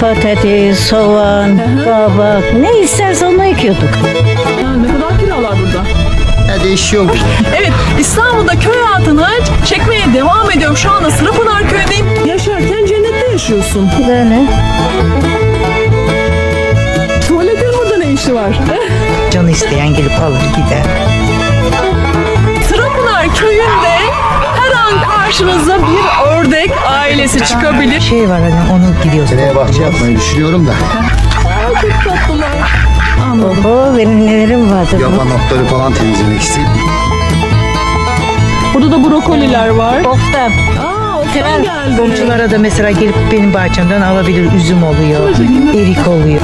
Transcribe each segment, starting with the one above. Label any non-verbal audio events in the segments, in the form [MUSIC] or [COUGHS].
patates, soğan, kabak ne isterse onu ekiyorduk. Ha, ne kadar kiralar burada? Ya değişiyor. [LAUGHS] Evet İstanbul'da köy hayatını çekmeye devam ediyorum. Şu anda Sırapınar köyündeyim. Yaşarken cennette yaşıyorsun. Böyle. Tuvaletin burada ne işi var? Canı isteyen gelip alır gider. Sırapınar köyünde karşınıza bir ördek ailesi çıkabilir. Şey var hani onu gidiyoruz. Seneye bahçe yapmayı düşünüyorum da. Aa, çok tatlılar. Anladım. Oho benim nelerim vardı. Yaban otları falan temizlemek istedim. Burada da brokoliler var. Ofta. Aa, Okan geldi. Komşulara da mesela gelip benim bahçemden alabilir. Üzüm oluyor, erik oluyor.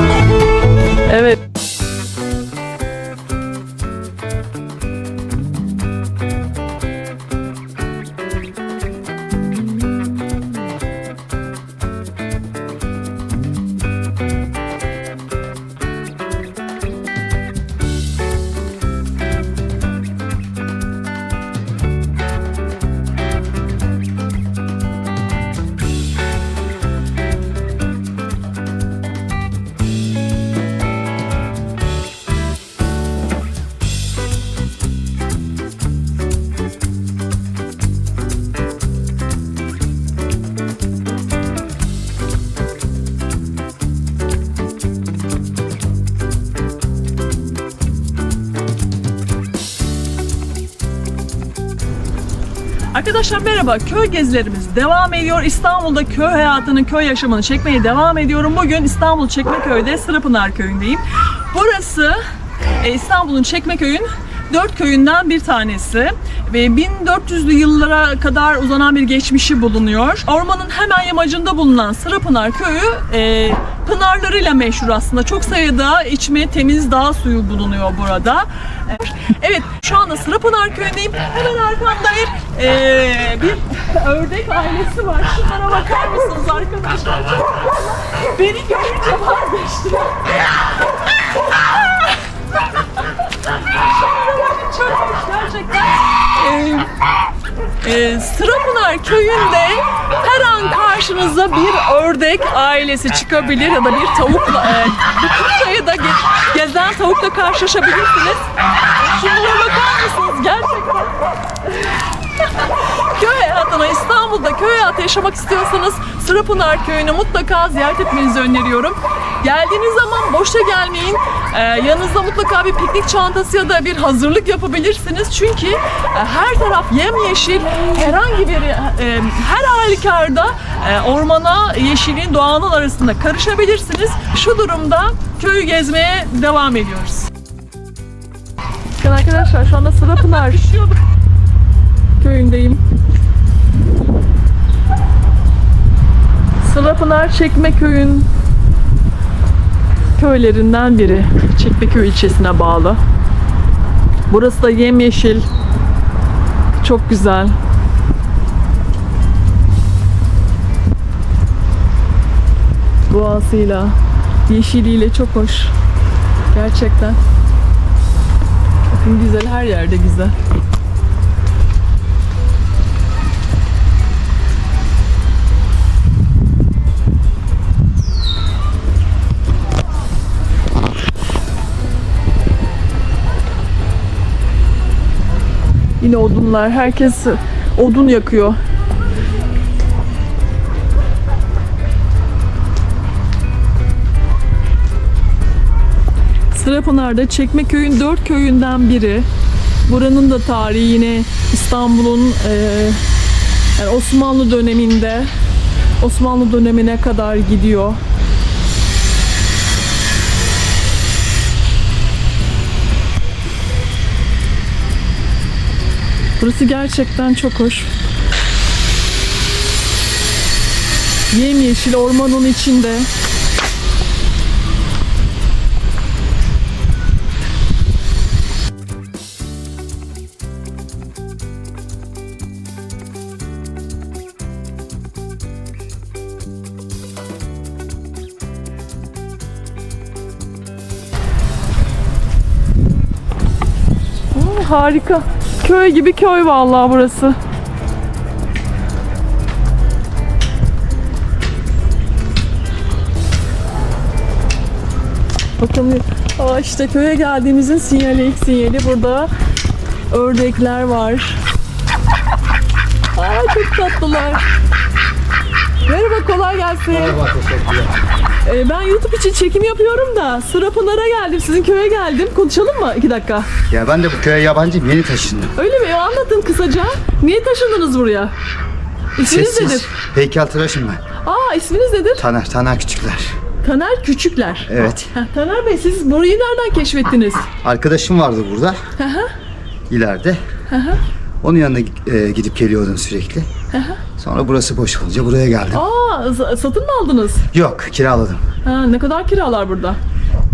Evet. Arkadaşlar merhaba. Köy gezilerimiz devam ediyor. İstanbul'da köy hayatını, köy yaşamını çekmeye devam ediyorum. Bugün İstanbul Çekmeköy'de Sırapınar köyündeyim. Burası e, İstanbul'un Çekmeköy'ün dört köyünden bir tanesi ve 1400'lü yıllara kadar uzanan bir geçmişi bulunuyor. Ormanın hemen yamacında bulunan Sırapınar köyü e, pınarlarıyla meşhur aslında. Çok sayıda içme temiz dağ suyu bulunuyor burada. Evet şu anda Sırapınar köyündeyim. Hemen arkamda bir, e, bir ördek ailesi var. Şunlara bakar mısınız arkadaşlar? Beni görünce vazgeçtiler. Gerçekten. Ee, e, Sırapınar köyünde her an karşınıza bir ördek ailesi çıkabilir ya da bir tavukla e, bütün sayıda ge- gezen tavukla karşılaşabilirsiniz. Şunlara bakar mısınız gerçekten? Hayatına İstanbul'da köy hayatı yaşamak istiyorsanız Sırapınar köyünü mutlaka ziyaret etmenizi öneriyorum. Geldiğiniz zaman boşta gelmeyin. Ee, yanınızda mutlaka bir piknik çantası ya da bir hazırlık yapabilirsiniz. Çünkü e, her taraf yemyeşil. Herhangi bir e, her halükarda e, ormana, yeşilin, doğanın arasında karışabilirsiniz. Şu durumda köyü gezmeye devam ediyoruz. Arkadaşlar şu anda Sırapınar köyündeyim. Sırapınar Çekmeköy'ün köylerinden biri. Çekmeköy ilçesine bağlı. Burası da yemyeşil. Çok güzel. Doğasıyla, yeşiliyle çok hoş. Gerçekten. Bakın güzel, her yerde güzel. Odunlar. Herkes odun yakıyor. Sırapınar'da Çekmeköy'ün dört köyünden biri. Buranın da tarihi yine İstanbul'un eee, yani Osmanlı döneminde Osmanlı dönemine kadar gidiyor. Burası gerçekten çok hoş. Yemyeşil ormanın içinde. Harika. Köy gibi köy vallahi burası. Bakın aa işte köye geldiğimizin sinyali ilk sinyali burada ördekler var. Aa çok tatlılar. Merhaba kolay gelsin. Ee, ben YouTube için çekim yapıyorum da Sıra Pınar'a geldim. Sizin köye geldim. Konuşalım mı? iki dakika. Ya ben de bu köye yabancıyım. Yeni taşındım. Öyle mi? Anlatın kısaca. Niye taşındınız buraya? İsminiz Sessiz. nedir? Heykeltıraşım ben. Aa isminiz nedir? Taner, Taner Küçükler. Taner Küçükler. Evet. Heh, Taner Bey siz burayı nereden keşfettiniz? Arkadaşım vardı burada. İleride. Onun yanına e, gidip geliyordum sürekli. Sonra burası boş olunca buraya geldim. Aa satın mı aldınız? Yok, kiraladım. Ha, ne kadar kiralar burada?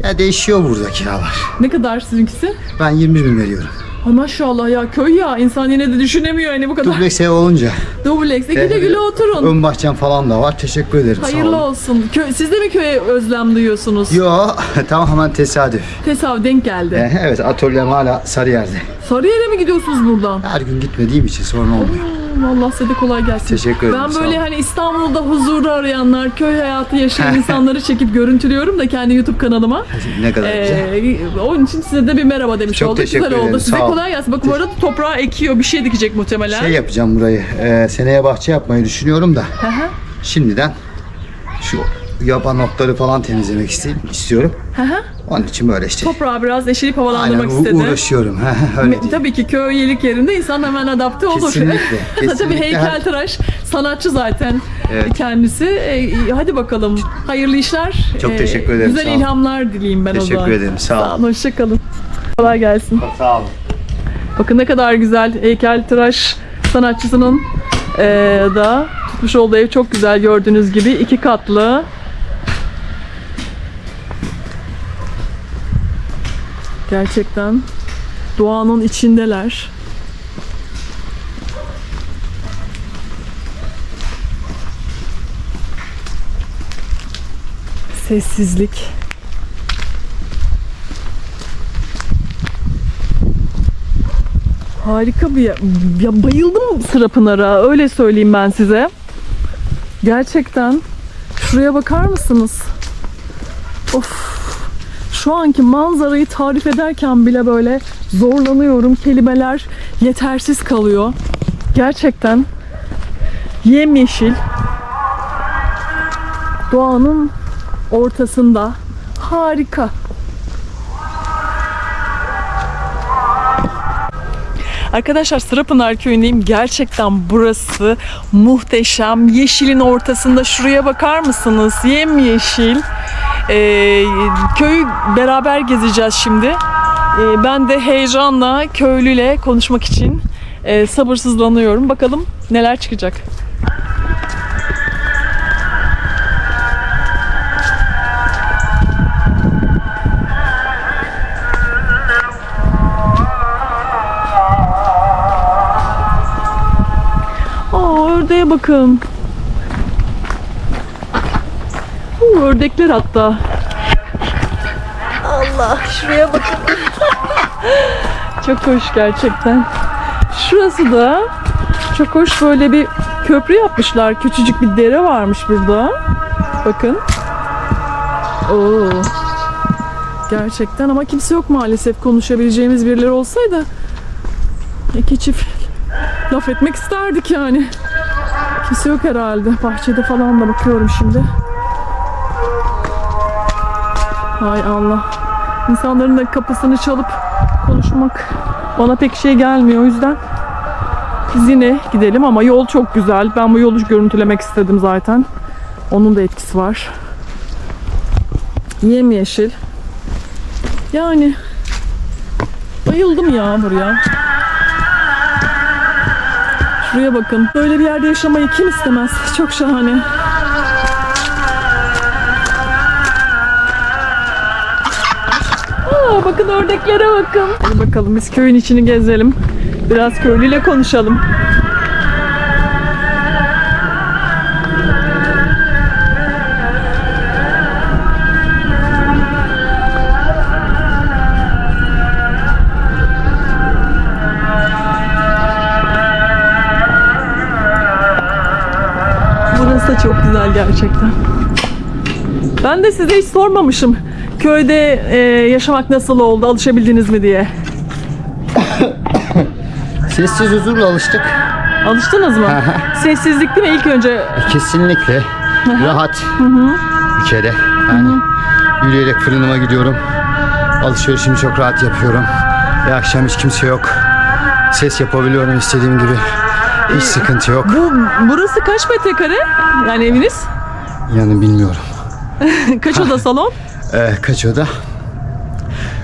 Ya değişiyor burada kiralar. Ne kadar sizinkisi? Ben 20 bin veriyorum. Ay maşallah ya köy ya insan yine de düşünemiyor yani bu kadar. Dubleks ev olunca. [LAUGHS] Dubleks. E, güle güle oturun. Ön bahçem falan da var. Teşekkür ederim. sağ Hayırlı olun. olsun. Kö- siz de mi köye özlem duyuyorsunuz? Yo, [LAUGHS] tamamen tesadüf. Tesadüf denk geldi. E, evet, atölyem hala Sarıyer'de. Sarıyer'e mi gidiyorsunuz buradan? Her gün gitmediğim için sorun olmuyor. Allah size de kolay gelsin. Teşekkür ederim, Ben böyle hani İstanbul'da huzuru arayanlar, köy hayatı yaşayan [LAUGHS] insanları çekip görüntülüyorum da kendi YouTube kanalıma. Ne kadar güzel. Ee, onun için size de bir merhaba demiş Çok olduk. teşekkür Güzel oldu. ederim, Size sağ ol. kolay gelsin. Bakın bu arada toprağa ekiyor. Bir şey dikecek muhtemelen. Şey yapacağım burayı. e, seneye bahçe yapmayı düşünüyorum da. Hı hı. Şimdiden şu yaban otları falan temizlemek isteyim, istiyorum. Hı hı. Onun için böyle işte. Toprağı biraz yeşilip Aynen havalandırmak istedi. uğraşıyorum. Öyle Me-. Tabii ki köy yelik yerinde insan hemen adapte olur. Kesinlikle, [LAUGHS] Tabii kesinlikle. heykeltıraş sanatçı zaten Evet. kendisi. E, hadi bakalım. Hayırlı işler. Çok E, teşekkür ederim, Güzel sağ olun. ilhamlar dileyim ben o Teşekkür zaman. ederim, sağ olun. Hoşçakalın. Kolay gelsin. Sağ olun. Bakın ne kadar güzel heykeltıraş sanatçısının e, da tutmuş olduğu ev çok güzel gördüğünüz gibi iki katlı. Gerçekten doğanın içindeler. Sessizlik. Harika bir yer. Ya bayıldım Sıra Pınar'a. Öyle söyleyeyim ben size. Gerçekten. Şuraya bakar mısınız? Of. Şu anki manzarayı tarif ederken bile böyle zorlanıyorum. Kelimeler yetersiz kalıyor. Gerçekten yemyeşil doğanın ortasında harika. Arkadaşlar Sırapınar Köyü'ndeyim. Gerçekten burası muhteşem. Yeşilin ortasında şuraya bakar mısınız? Yemyeşil. Ee, köyü beraber gezeceğiz şimdi. Ee, ben de heyecanla köylüyle konuşmak için e, sabırsızlanıyorum. Bakalım neler çıkacak. Aa ördeğe bakın. Oo, ördekler hatta. Allah şuraya bakın. [LAUGHS] çok hoş gerçekten. Şurası da çok hoş böyle bir köprü yapmışlar. Küçücük bir dere varmış burada. Bakın. Oo. Gerçekten ama kimse yok maalesef konuşabileceğimiz birileri olsaydı iki çift laf etmek isterdik yani. Kimse yok herhalde. Bahçede falan da bakıyorum şimdi. Hay Allah. İnsanların da kapısını çalıp konuşmak bana pek şey gelmiyor. O yüzden biz yine gidelim ama yol çok güzel. Ben bu yolu görüntülemek istedim zaten. Onun da etkisi var. Yemyeşil. Yani bayıldım ya buraya. Şuraya bakın. Böyle bir yerde yaşamayı kim istemez? Çok şahane. Aa, bakın ördeklere bakın. Hadi bakalım biz köyün içini gezelim. Biraz köylüyle konuşalım. Burası da çok güzel gerçekten. Ben de size hiç sormamışım. Köyde e, yaşamak nasıl oldu? Alışabildiniz mi diye. [COUGHS] Sessiz huzurla alıştık. Alıştınız mı? Sessizlik değil mi ilk önce? Kesinlikle rahat bir kere. Yani yürüyerek fırınıma gidiyorum. Alışverişimi çok rahat yapıyorum. Ve akşam hiç kimse yok. Ses yapabiliyorum istediğim gibi. Hiç sıkıntı yok. Bu burası kaç metrekare? Yani eviniz? Yani bilmiyorum. [LAUGHS] kaç oda salon? [LAUGHS] Ee, kaç oda?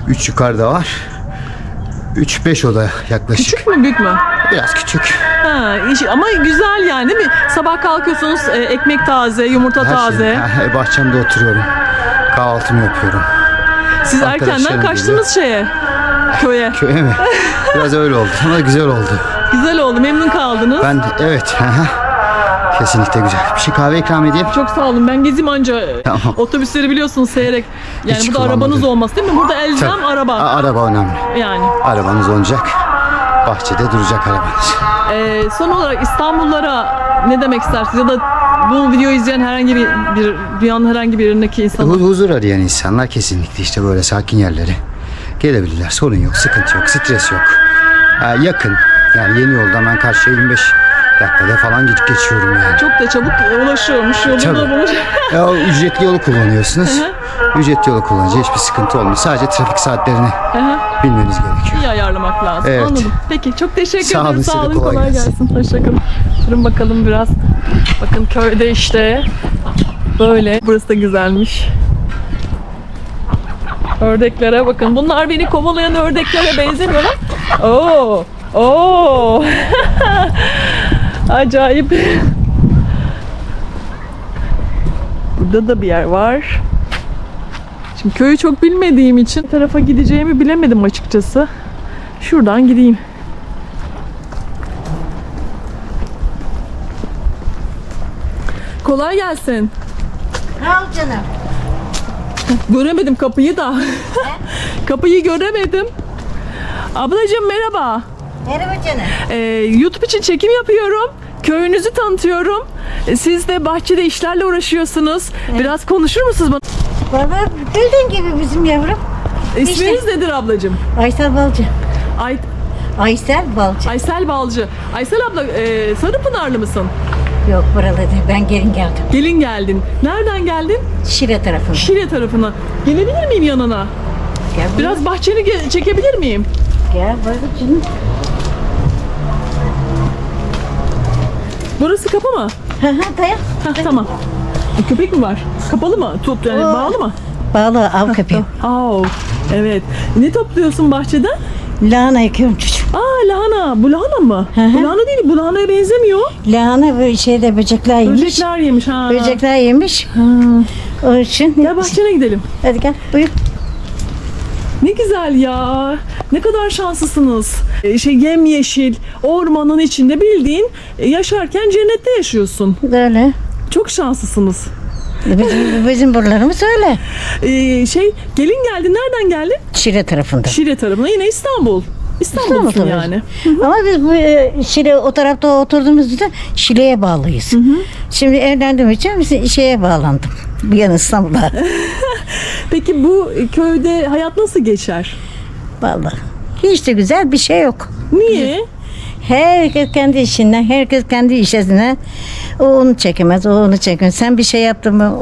3 yukarıda var. 3-5 oda yaklaşık. Küçük mü büyük mü? Biraz küçük. Ha, iş- ama güzel yani değil mi? Sabah kalkıyorsunuz e, ekmek taze, yumurta Her taze. şey. Ha, bahçemde oturuyorum. Kahvaltımı yapıyorum. Siz erkenden kaçtınız şeye. Köye. Köye mi? Biraz öyle oldu ama güzel oldu. Güzel oldu. Memnun kaldınız. Ben evet. hı. Kesinlikle güzel. Bir şey kahve ikram edeyim. Çok sağ olun. Ben gezim anca Tamam. [LAUGHS] otobüsleri biliyorsunuz seyrek. Yani Hiç burada arabanız kullanmadım. olması değil mi? Burada elzem Tabii. araba. A- araba önemli. Yani. Arabanız olacak. Bahçede duracak arabanız. Ee, son olarak İstanbullara ne demek istersiniz? Ya da bu videoyu izleyen herhangi bir, bir dünyanın herhangi bir yerindeki insan. Hu- Huzur arayan insanlar kesinlikle işte böyle sakin yerlere gelebilirler. Sorun yok, sıkıntı yok, stres yok. Ha, yakın. Yani yeni yoldan ben karşıya 25 dakikada falan gidip geçiyorum yani. Çok da çabuk ulaşıyormuş. Yolunu Tabii. bulmuş. Ya, o ücretli yolu kullanıyorsunuz. Ücretli yolu kullanınca hiçbir sıkıntı olmuyor. Sadece trafik saatlerini bilmeniz gerekiyor. İyi ayarlamak lazım. Evet. Anladım. Peki çok teşekkür Sağ ederim. olun, Sağ olun. kolay Kolay gelsin. gelsin. Hoşçakalın. Durun bakalım biraz. Bakın köyde işte böyle. Burası da güzelmiş. Ördeklere bakın. Bunlar beni kovalayan ördeklere benzemiyorlar. Oo. Oo. [LAUGHS] Acayip. Burada da bir yer var. Şimdi köyü çok bilmediğim için tarafa gideceğimi bilemedim açıkçası. Şuradan gideyim. Kolay gelsin. Al canım. Göremedim kapıyı da. [LAUGHS] kapıyı göremedim. Ablacığım merhaba. Merhaba canım. Ee, YouTube için çekim yapıyorum. Köyünüzü tanıtıyorum. Ee, Siz de bahçede işlerle uğraşıyorsunuz. Biraz konuşur musunuz bana? Valla bildiğin gibi bizim yavrum. İsminiz nedir ablacığım? Aysel Balcı. Ay, Aysel Balcı. Aysel Balcı. Aysel abla e, Sarıpınarlı mısın? Yok buralı değil. Ben gelin geldim. Gelin geldin. Nereden geldin? Şile tarafında. Şile tarafına. Gelebilir miyim yanına? Gel. Biraz bahçeni çekebilir miyim? Gel burada canım. Burası kapı mı? Hı hı dayan. Heh, tamam. E, köpek mi var? Kapalı mı? Tut yani Oo. bağlı mı? Bağlı av köpeği. Aa, evet. Ne topluyorsun bahçeden? Lahana yıkıyorum çocuğum. Aa lahana. Bu lahana mı? Hı hı. Bu lahana değil. Bu lahanaya benzemiyor. Lahana böyle şeyde böcekler yemiş. Böcekler yemiş ha. Böcekler yemiş. Ha. O için. Gel bahçene gidelim. Hadi gel buyur. Ne güzel ya. Ne kadar şanslısınız. E, şey yemyeşil, ormanın içinde bildiğin e, yaşarken cennette yaşıyorsun. Böyle. Çok şanslısınız. Bizim, bizim buralarımız öyle. E, şey gelin geldin. Nereden geldin? Şile tarafında. Şile tarafına. Yine İstanbul. İstanbul'sun İstanbul yani. Ama biz bu e, Şile o tarafta oturduğumuzda Şile'ye bağlıyız. Şimdi evlendiğim için şeye bağlandım. Bir yana İstanbul'a. [LAUGHS] Peki bu köyde hayat nasıl geçer? Vallahi. Hiç de güzel bir şey yok. Niye? Herkes kendi işinden, herkes kendi işine. O onu çekemez, o onu çekemez. Sen bir şey yaptın mı?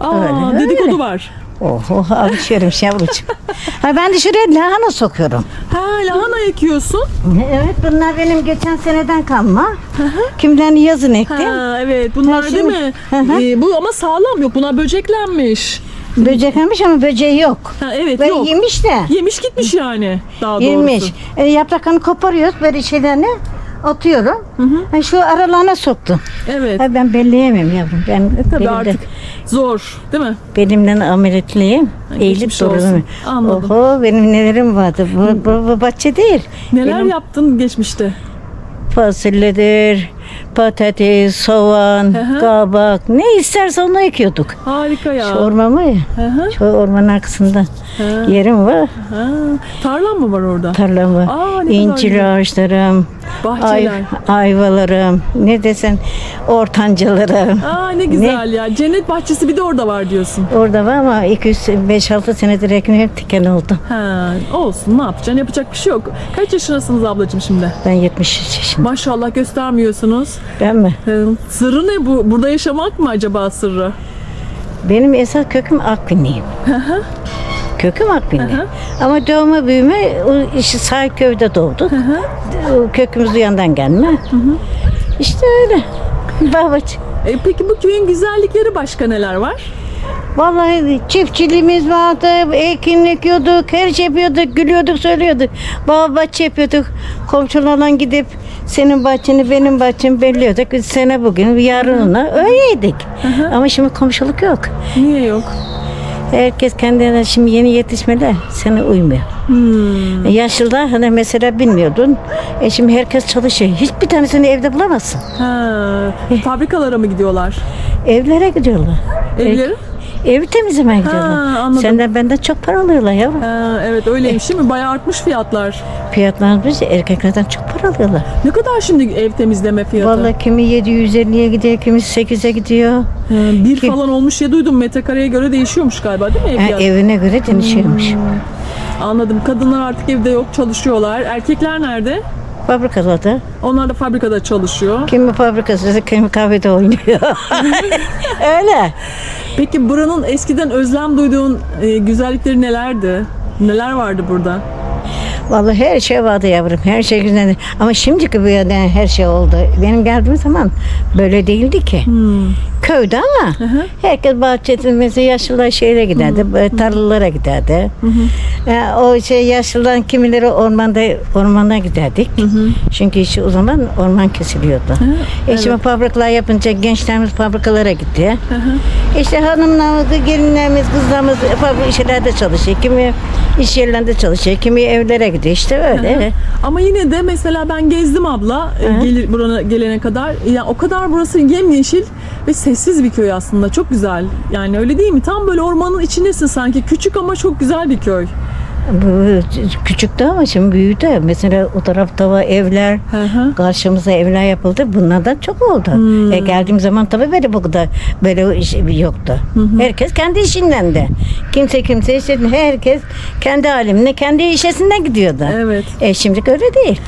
Aa, Öyle, dedikodu öyle. var. Oh, oh alışıyorum yavrucuğum. ha, ben de şuraya lahana sokuyorum. Ha lahana ekiyorsun. Evet bunlar benim geçen seneden kalma. Kimlerini yazın ektim. Ha evet bunlar Ha, değil şimdi- mi? Hı hı. Ee, bu ama sağlam yok. Bunlar böceklenmiş. Böcek yemiş ama böceği yok. Ha evet Böyle yok. yemiş de. Yemiş gitmiş yani daha doğrusu. Yemiş. E, yapraklarını koparıyoruz böyle şeylerini atıyorum. Ha, şu aralarına soktum. Evet. Ha, ben belleyemem yavrum. Ben E, tabii belimde- artık zor değil mi? Benimle ameliyatlıyım. Eğilip dururum. Anladım. Oho benim nelerim vardı. Bu, bu, bu bahçe değil. Neler Benim yaptın geçmişte? fasulyedir, patates, soğan, Hı hı. kabak ne isterse onu ekiyorduk. Harika ya. Şu orman var ya. Hı hı. Şu ormanın arkasında Ha, yerim var. ha. Tarlan mı var orada? Tarlam var. Aa, ne kadar İncir güzel. ağaçlarım, Bahçeler. ayvalarım, ne desen ortancalarım. Aa ne güzel ya. Cennet bahçesi bir de orada var diyorsun. Orada var ama 205-6 senedir ekim hep diken oldu. Ha, olsun ne yapacaksın? Yapacak bir şey yok. Kaç yaşındasınız ablacığım şimdi? Ben 70 yaşındayım. Maşallah göstermiyorsunuz. Ben mi? Ee, Sırrı ne bu? Burada yaşamak mı acaba sırrı? Benim esas köküm Akbinliyim. köküm Akbinli. Ama doğma büyüme o işte Sahiköy'de doğduk. Kökümüz yandan gelme. İşte öyle. Babacığım. E, peki bu köyün güzellikleri başka neler var? Vallahi çiftçiliğimiz vardı, ekinlik yiyorduk, her şey yapıyorduk, gülüyorduk, söylüyorduk. Bağ bahçe yapıyorduk. Komşularla gidip senin bahçeni, benim bahçemi belliyorduk. Sene bugün, yarın ona öyleydik. Ama şimdi komşuluk yok. Niye yok? Herkes kendine şimdi yeni yetişmeler sana uymuyor. Hmm. Yaşlılar hani mesela bilmiyordun. E şimdi herkes çalışıyor. Hiçbir tanesini evde bulamazsın. Ha, fabrikalara mı gidiyorlar? Evlere gidiyorlar. Evleri? Evi temizlemeye gidiyorlar. anladım. Senden benden çok para alıyorlar ya. Ha, evet öyleymiş değil mi? Bayağı artmış fiyatlar. Fiyatlar biz erkeklerden çok para alıyorlar. Ne kadar şimdi ev temizleme fiyatı? Vallahi kimi 750'ye gidiyor, kimi 8'e gidiyor. Ha, bir falan olmuş ya duydum. Metrekareye göre değişiyormuş galiba değil mi ev Ha, fiyatı? evine göre değişiyormuş. Anladım. Kadınlar artık evde yok, çalışıyorlar. Erkekler nerede? Fabrikalarda Onlar da fabrikada çalışıyor. kimi fabrikasında, kimi kahvede oynuyor. [LAUGHS] Öyle. Peki buranın eskiden özlem duyduğun e, güzellikleri nelerdi? Neler vardı burada? Vallahi her şey vardı yavrum. Her şey güzeldi. Ama şimdiki bu yana her şey oldu. Benim geldiğim zaman böyle değildi ki. Köyde ama herkes bahçede mesela yaşlılar şehre giderdi. böyle Tarlalara giderdi. Ya, o şey yaşlıların kimileri ormanda ormana giderdik. Çünkü işte o zaman orman kesiliyordu. E şimdi fabrikalar yapınca gençlerimiz fabrikalara gitti. İşte hanımlarımız, gelinlerimiz, kızlarımız fabrika işlerde çalışıyor. Kimi iş yerlerinde çalışıyor, kimi evlere gidiyor. İşte öyle. Ama yine de mesela ben gezdim abla e, gelir burana gelene kadar. Ya o kadar burası yemyeşil ve sessiz bir köy aslında. Çok güzel. Yani öyle değil mi? Tam böyle ormanın içindesin sanki. Küçük ama çok güzel bir köy. Küçüktü ama şimdi büyüdü. Mesela o tarafta evler, Hı hı. karşımıza evler yapıldı. Bunlardan çok oldu. E, geldiğim zaman tabii böyle bu kadar böyle iş yoktu. Herkes kendi işinden de. Kimse kimse işte herkes kendi halimle, kendi işesinden gidiyordu. Evet. E şimdi öyle değil.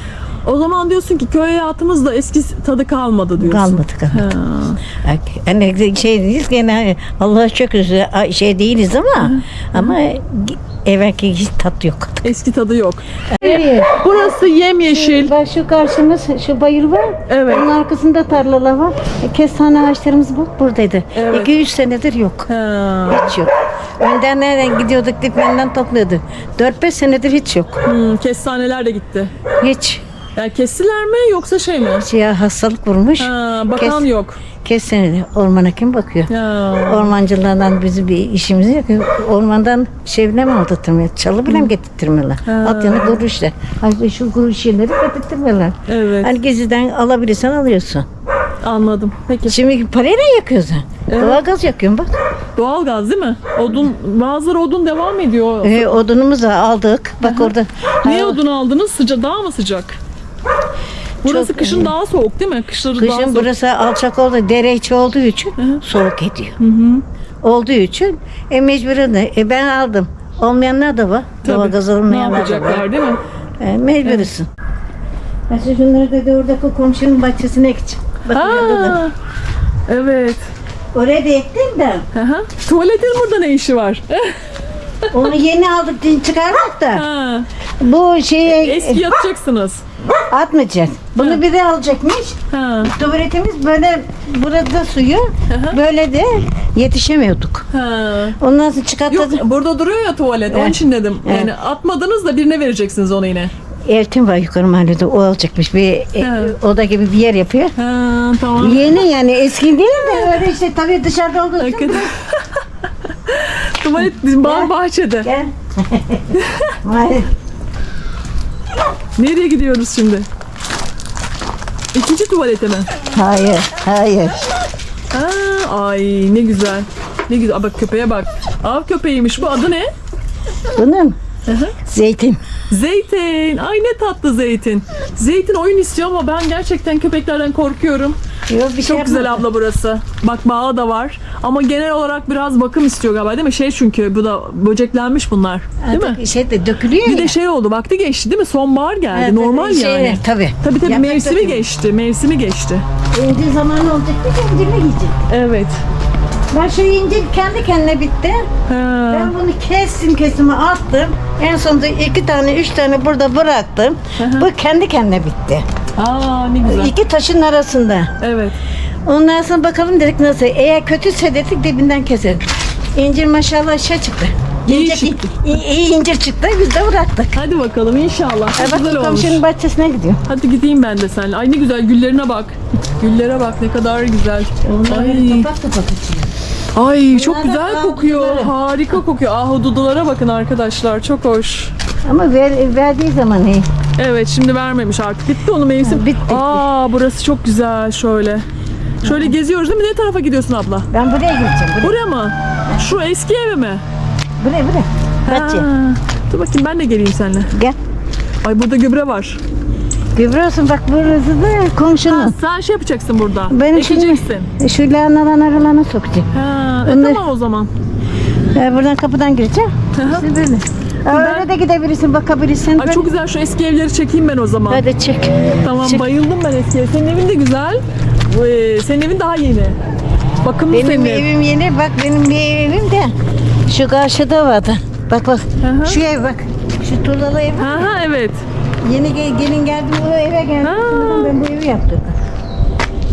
O zaman diyorsun ki köy hayatımızda eski tadı kalmadı diyorsun. Kalmadı kalmadı. Ha. Hani şey değiliz gene Allah'a şükür şey değiliz ama ama evvelki hiç tat yok. Eski tadı yok. Evet. Burası yemyeşil. Bak şu karşımız şu bayır var. Evet. Onun arkasında tarlalar var. E, kestane ağaçlarımız bak buradaydı. Evet. 2-3 senedir yok. Ha. Hiç yok. Önden nereden gidiyorduk dipenden topluyorduk. 4-5 senedir hiç yok. Hmm, kestaneler de gitti. Hiç. Yani kestiler mi yoksa şey mi? Siyah hastalık vurmuş. Ha, bakan Kes- yok. Kestane ormana kim bakıyor? Ya. Ormancılardan bizim bir işimiz yok. Ormandan şey bile mi aldırtmıyor? Çalı bile mi getirtmiyorlar? At yanı kuru işte. Hani şu kuru şeyleri getirtmiyorlar. Evet. Hani geziden alabilirsen alıyorsun. Anladım. Peki. Şimdi parayla yakıyorsun. Evet. Doğalgaz yakıyorsun bak. Doğalgaz değil mi? Odun, bazıları odun devam ediyor. Ee, odunumuzu aldık. Bak orada. Niye Ha, odun aldınız? Sıca daha mı sıcak? Burası Çok- kışın daha soğuk değil mi? Kışları daha Kışın soğuk. burası alçak oldu. Dere içi olduğu için soğuk ediyor. Olduğu için e, mecburen de e, ben aldım. Olmayanlar da var. Tabii. Doğalgaz Ne olmayanlar da var. değil mi? E, mecbursun. Evet. şunları da, da oradaki komşunun bahçesine ekeceğim. Bakın orada da. Ha, evet. Oraya da ektim de Hı hı. Tuvaletin burada ne işi var? [LAUGHS] onu yeni aldık çıkardık da ha, bu şeyi eski yatacaksınız. atmayacağız. Bunu biri alacakmış. Ha, Tuvaletimiz böyle burada suyu böyle de yetişemiyorduk. ha. Ondan sonra. Yok burada duruyor ya tuvalet. Onun Evet. için dedim. Evet. Yani atmadınız da birine vereceksiniz onu yine. Eltim var yukarı mahallede o alacakmış. Bir e, Evet. oda gibi bir yer yapıyor. Ha, tamam. Yeni yani eski değil de öyle işte tabii dışarıda olduğu için. Hakikaten. [LAUGHS] Tuvalet bağ bahçede. Gel. [LAUGHS] Vay. Nereye gidiyoruz şimdi? İkinci tuvalete mi? hayır, hayır. Ha, ay ne güzel. Ne güzel. Aa, bak köpeğe bak. Av köpeğiymiş bu. Adı ne? Bunun hı. zeytin. Zeytin. Ay ne tatlı Zeytin. Zeytin oyun istiyor ama ben gerçekten köpeklerden korkuyorum. Yok bir şey Çok güzel yapmadı. abla burası. Bak bağı da var. Ama genel olarak biraz bakım istiyor galiba değil mi? Şey çünkü bu da böceklenmiş bunlar. Değil mi? Şey de dökülüyor Bir ya. de şey oldu vakti geçti değil mi? Sonbahar geldi. Evet, Normal şey, yani. Tabii. Tabii tabii Yaprak mevsimi geçti. Mevsimi geçti. İndiği zaman olacak ki kendine yiyecek. Evet. Ben şu incir kendi kendine bitti. Ha. Ben bunu kestim kesime attım. En sonunda iki tane üç tane burada bıraktım. Bu kendi kendine bitti. Aa ne güzel. İki taşın arasında. Evet. Ondan sonra bakalım dedik nasıl. Eğer kötüse dedik dibinden keselim. İncir maşallah şey çıktı. İyi İncir, çıktı. iyi, iyi incir çıktı. Biz de bıraktık. Hadi bakalım inşallah. Çok Bak güzel olmuş. komşunun bahçesine gidiyor. Hadi gideyim ben de seninle. Ay ne güzel güllerine bak. Güllere bak ne kadar güzel. Ay, Kapak kapak ay çok Bunlar da güzel kokuyor. ahududuları. Harika kokuyor. Ahududulara bakın arkadaşlar. Çok hoş. Ama ver, verdiği zaman iyi. Evet şimdi vermemiş artık. Bitti onun mevsim. Ha, bitti. Aa burası çok güzel şöyle. Şöyle geziyoruz değil mi? Ne tarafa gidiyorsun abla? Ben buraya gideceğim. Buraya, Buraya mı? Şu eski eve mi? Buraya. buraya. Bahçe. Ha, Dur bakayım ben de geleyim seninle. Gel. Ay burada gübre var. Görüyorsun bak burası da komşunun. Sen şey yapacaksın burada. Benim Ekeceksin. şimdi şu lahanadan aralarına sokacağım. Ha, e, Onlar- tamam o zaman. Ben buradan kapıdan gireceğim. İşte böyle. Aa, Öyle de gidebilirsin, bakabilirsin. Ay çok güzel şu eski evleri çekeyim ben o zaman. Hadi çek. Tamam Çık. bayıldım ben eski ev. Senin evin de güzel. Ee, senin evin daha yeni. Bakımlı Benim senin ev. evim yeni. Bak benim bir evim de şu karşıda vardı. Bak bak. Hı hı. Şu ev bak. Şu tuğlalı ev. Ha ha evet. Yeni gel, gelin geldim bu eve geldim. Sonradan Ben bu evi yaptırdım.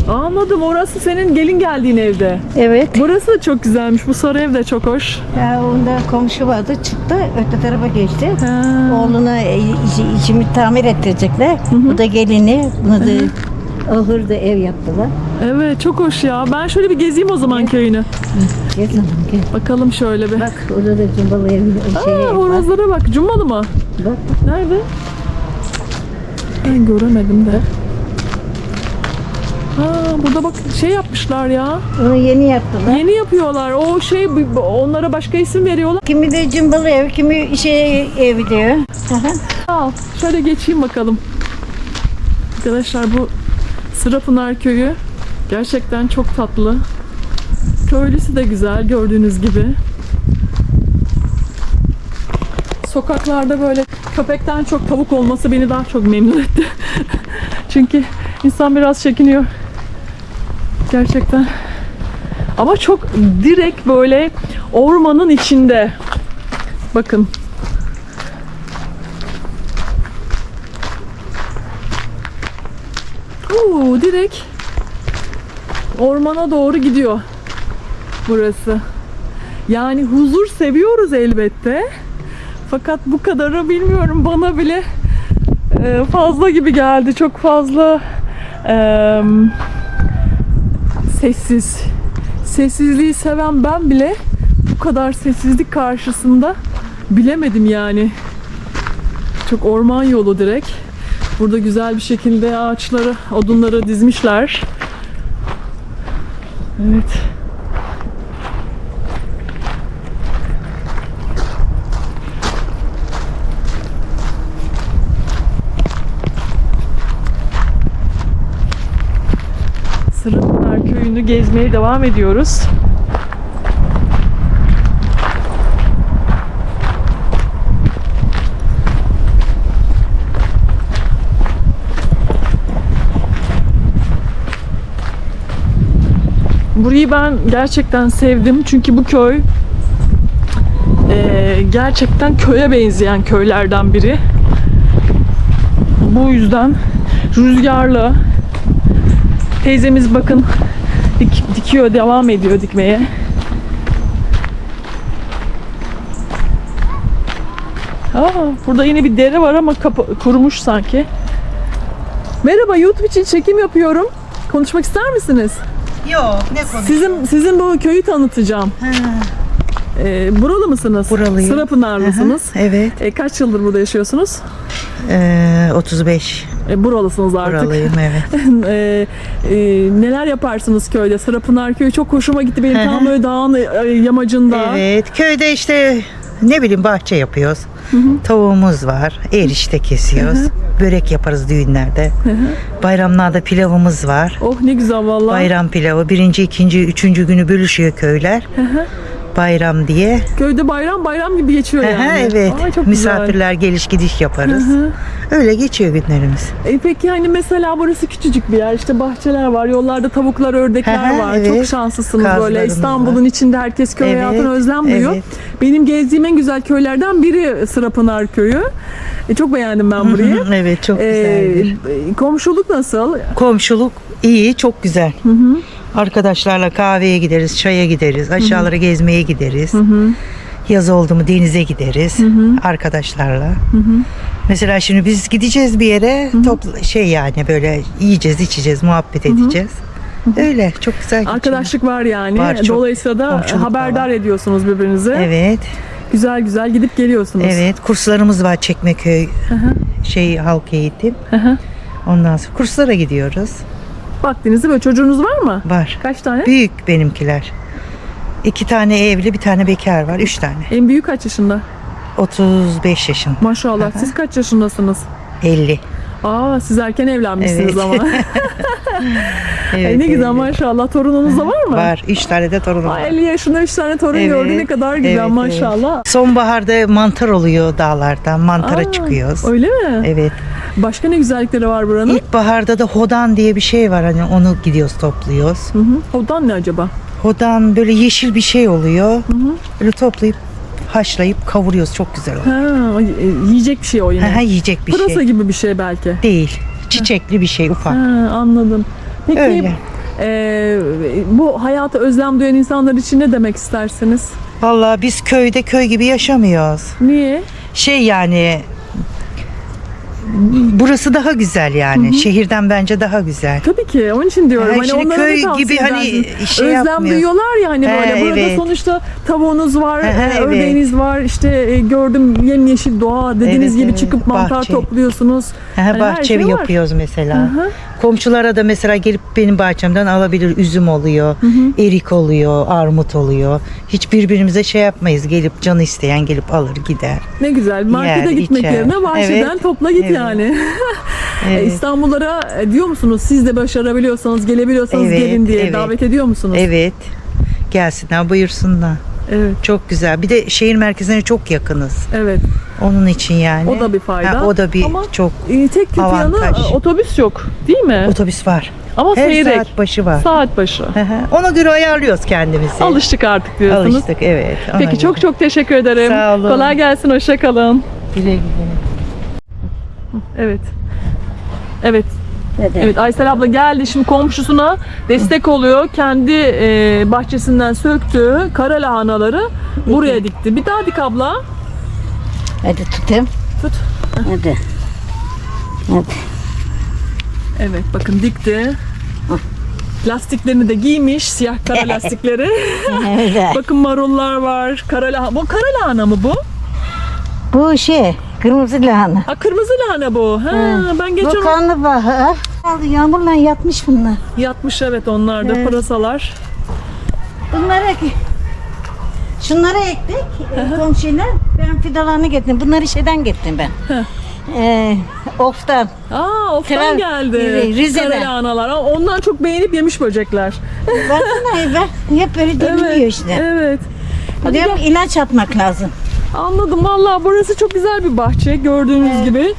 Anladım orası senin gelin geldiğin evde. Evet. Burası da çok güzelmiş. Bu sarı ev de çok hoş. Ya onda komşu vardı çıktı öte tarafa geçti. Ha. Oğluna e, işimi tamir ettirecekler. Bu da gelini. Bunu da ahırda ev yaptılar. Evet çok hoş ya. Ben şöyle bir gezeyim o zaman köyünü. Gel canım gel. Bakalım şöyle bir. Bak orada da cumbalı ev şey Aa, var. horozlara bak. Cumbalı mı? Bak Nerede? Ben göremedim de. Ha, burada bak şey yapmışlar ya. onu yeni yaptılar. Yeni yapıyorlar. O şey onlara başka isim veriyorlar. Kimi de cumbalı ev, kimi şey ev diyor. Aha. Al. Şöyle geçeyim bakalım. Arkadaşlar bu Sırapınar köyü gerçekten çok tatlı. Köylüsü de güzel gördüğünüz gibi. Sokaklarda böyle köpekten çok tavuk olması beni daha çok memnun etti. [LAUGHS] Çünkü insan biraz çekiniyor. Gerçekten. Ama çok direkt böyle ormanın içinde. Bakın Oo, direkt ormana doğru gidiyor burası. Yani huzur seviyoruz elbette. Fakat bu kadarı bilmiyorum bana bile e, fazla gibi geldi. Çok fazla e, sessiz. Sessizliği seven ben bile bu kadar sessizlik karşısında bilemedim yani. Çok orman yolu direkt. Burada güzel bir şekilde ağaçları, odunları dizmişler. Evet. Sırıpınar köyünü gezmeye devam ediyoruz. Burayı ben gerçekten sevdim çünkü bu köy eee, gerçekten köye benzeyen köylerden biri. Bu yüzden rüzgarlı. Teyzemiz bakın dik- dikiyor, devam ediyor dikmeye. Aa, burada yine bir dere var ama kurumuş sanki. Merhaba, YouTube için çekim yapıyorum. Konuşmak ister misiniz? Yok ne konu? Sizin sizin bu köyü tanıtacağım. Ee, buralı mısınız? Buralıyım. Sırapınarlısınız. Evet. E, kaç yıldır burada yaşıyorsunuz? Ee, 35 E, buralısınız artık. buralıyım evet. [LAUGHS] E, e, neler yaparsınız köyde? Sırapınar köyü çok hoşuma gitti benim hı. tam böyle dağın e, yamacında. Evet köyde işte ne bileyim bahçe yapıyoruz. Tavuğumuz var. Erişte kesiyoruz. Börek yaparız düğünlerde. Bayramlarda pilavımız var. Oh ne güzel vallahi. Bayram pilavı birinci, ikinci, üçüncü günü bölüşüyor köyler. Bayram diye. Köyde bayram bayram gibi geçiyor yani. Aha, evet. Ay, çok Misafirler geliş gidiş yaparız. Öyle geçiyor günlerimiz. güzel. E, peki hani mesela burası küçücük bir yer. İşte bahçeler var. Yollarda tavuklar, ördekler Aha, var. evet. Çok şanslısınız böyle. Kazlarımız İstanbul'un içinde herkes köy Evet, hayatına özlem duyuyor. evet. Benim gezdiğim en güzel köylerden biri Sırapınar Köyü. E, çok beğendim ben burayı. evet çok Ee, güzeldir. komşuluk nasıl? Komşuluk iyi, çok güzel. Arkadaşlarla kahveye gideriz, çaya gideriz, aşağılara gezmeye gideriz. Yaz oldu mu denize gideriz arkadaşlarla. Mesela şimdi biz gideceğiz bir yere, topla, şey yani böyle yiyeceğiz, içeceğiz, muhabbet edeceğiz. Öyle çok güzel. geçiyor. Arkadaşlık var yani. Var, çok. Dolayısıyla da haberdar var. ediyorsunuz birbirinizi. Evet, Güzel güzel gidip geliyorsunuz. evet. Kurslarımız var Çekmeköy şey halk eğitim. hı. Ondan sonra kurslara gidiyoruz. Vaktinizde böyle çocuğunuz var mı? Var. Kaç tane? Büyük benimkiler. İki tane evli, bir tane bekar var. Üç tane. En büyük kaç yaşında? 35 yaşında. Maşallah. Siz kaç yaşındasınız? 50. Aa siz erken evlenmişsiniz Evet. ama. [LAUGHS] Evet, Ay, ne güzel 50. maşallah. Torununuz da var mı? Var. Üç tane de torunum var. 50 yaşında 3 tane torun Evet, gördü. Ne kadar güzel evet, maşallah. Sonbaharda mantar oluyor dağlardan. Mantara Aa, çıkıyoruz. Öyle mi? Evet. Başka ne güzellikleri var buranın? İlkbaharda da hodan diye bir şey var. Hani onu gidiyoruz topluyoruz. Hı hı. Odan ne acaba? Hodan böyle yeşil bir şey oluyor. Böyle toplayıp haşlayıp kavuruyoruz. Çok güzel oluyor. Ha, e, yiyecek bir şey o yine. Ha, yiyecek bir Pırasa şey. gibi bir şey belki. Değil. Çiçekli bir şey ufak. Ha, anladım. Peki Öyle. e, bu hayata özlem duyan insanlar için ne demek istersiniz? Vallahi biz köyde köy gibi yaşamıyoruz. Niye? Şey yani burası daha güzel yani. Şehirden bence daha güzel. Tabii ki onun için diyorum. Ha, hani köy gibi hani şey Özlem yapmıyoruz. duyuyorlar ya hani He, böyle. Burada evet. sonuçta tavuğunuz var, He, he, e, evet. ördeğiniz var. işte e, gördüm yemyeşil doğa dediğiniz Evet, gibi evet. çıkıp mantar Bahçe. topluyorsunuz. Ha, Hani bahçe şey var. yapıyoruz mesela. Hı hı. Komşulara da mesela gelip benim bahçemden alabilir. Üzüm oluyor, erik oluyor, armut oluyor. Hiç birbirimize şey yapmayız. Gelip canı isteyen gelip alır gider. Ne güzel. Markete Yer, gitmek içer. yerine bahçeden Evet. topla git Evet. yani. [LAUGHS] E, Evet. İstanbullara e, diyor musunuz siz de başarabiliyorsanız, gelebiliyorsanız Evet, gelin diye evet. davet ediyor musunuz? Evet. Gelsinler buyursunlar. Evet. Çok güzel. Bir de şehir merkezine çok yakınız. Evet. Onun için yani. O da bir fayda. Ha, o da bir Ama- çok E, tek kötü yanı Avantaj. e, otobüs yok. Değil mi? otobüs var. Ama Her seyrek. saat başı var. Saat başı. Hı hı. Ona göre ayarlıyoruz kendimizi. Alıştık artık diyorsunuz. Alıştık evet. ona Peki göre. çok çok teşekkür ederim. Sağ olun. Kolay gelsin. Hoşça kalın. Güle güle. Evet. Evet. Dedi. Evet Aysel abla geldi şimdi komşusuna destek oluyor. Kendi e, bahçesinden söktüğü kara lahanaları buraya dikti. Bir daha dik abla. Hadi tutayım. Tut. Hadi. Hadi. Evet bakın dikti. Lastiklerini de giymiş. Siyah kara lastikleri. [LAUGHS] Öyle. bakın marullar var. Kara lahana. Bu kara lahana mı bu? Bu şey kırmızı lahana. Ha kırmızı lahana bu. Ha, ben geçen Bu karnabahar. Aldı yağmurla yatmış bunlar. yatmış evet onlar da Evet. pırasalar. Bunları şunları ektik e, komşuyla. Ben fidalarını getirdim. Bunları şeyden getirdim ben. Ee, oftan. Aa oftan Kral- geldi. Rize'den. Kara lahanalar. Aa, Ondan çok beğenip yemiş böcekler. Baksana ben hep böyle deliliyor işte. Evet. Hadi Diyorum ilaç atmak lazım. Anladım valla burası çok güzel bir bahçe gördüğünüz gibi.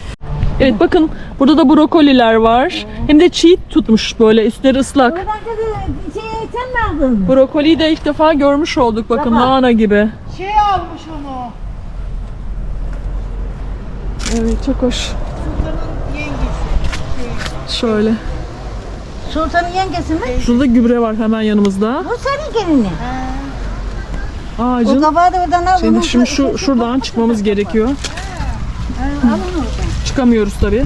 Evet bakın burada da brokoliler var. Hem de çiğ tutmuş böyle üstleri ıslak. Oradan dedi şey sen mi aldın? Brokoliyi de ilk defa görmüş olduk bakın Tamam. lahana gibi. Şey almış onu. Evet çok hoş. Şöyle. Sultan'ın yengesi mi? Şurada gübre var hemen yanımızda. Bu senin gelini. O Ağacın. kabağı da oradan al. Şimdi, bunu- şimdi şu şuradan çıkmamız gerekiyor. Alın oradan. Çıkamıyoruz tabii.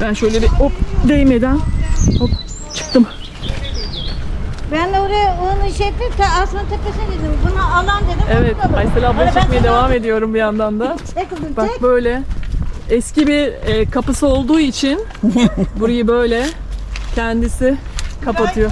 Ben şöyle bir hop değmeden hop çıktım. Ben de oraya onu şey ettim, ta Asman Tepesi'ne gittim. Bunu alan dedim. Evet Aysel ablayı Hadi ben çekmeye devam ediyorum bir yandan da. [LAUGHS] Çek kızım Bak çek. böyle eski bir e, kapısı olduğu için [LAUGHS] burayı böyle kendisi kapatıyor.